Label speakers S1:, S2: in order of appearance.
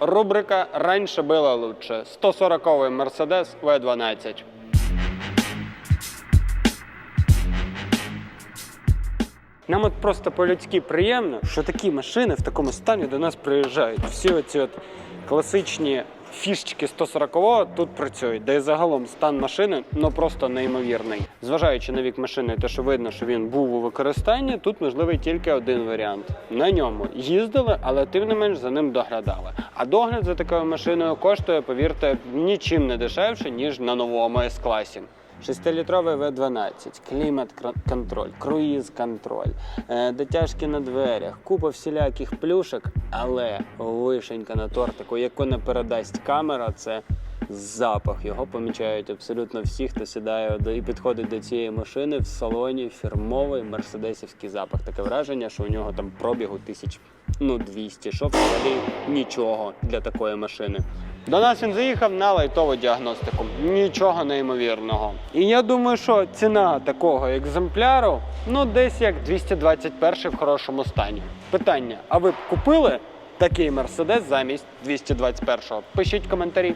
S1: Рубрика Раніше було лучше. 140-й Mercedes V12. Нам от просто по-людськи приємно, що такі машини в такому стані до нас приїжджають. Всі оці от класичні фішечки 140-го тут працюють, де і загалом стан машини ну просто неймовірний. Зважаючи на вік машини, те, що видно, що він був у використанні, тут можливий тільки один варіант. На ньому їздили, але тим не менш за ним доглядали. А догляд за такою машиною коштує, повірте, нічим не дешевше, ніж на новому С-класі. 6-літровий V12, клімат-контроль, круїз-контроль, е, дотяжки на дверях, купа всіляких плюшок, але вишенька на тортику, яку не передасть камера, це запах. Його помічають абсолютно всі, хто сідає до- і підходить до цієї машини в салоні фірмовий мерседесівський запах. Таке враження, що у нього там пробігу тисяч ну 200, що взагалі нічого для такої машини. До нас він заїхав на лайтову діагностику. Нічого неймовірного. І я думаю, що ціна такого екземпляру ну десь як 221 в хорошому стані. Питання: а ви б купили такий мерседес замість 221-го? Пишіть коментарі.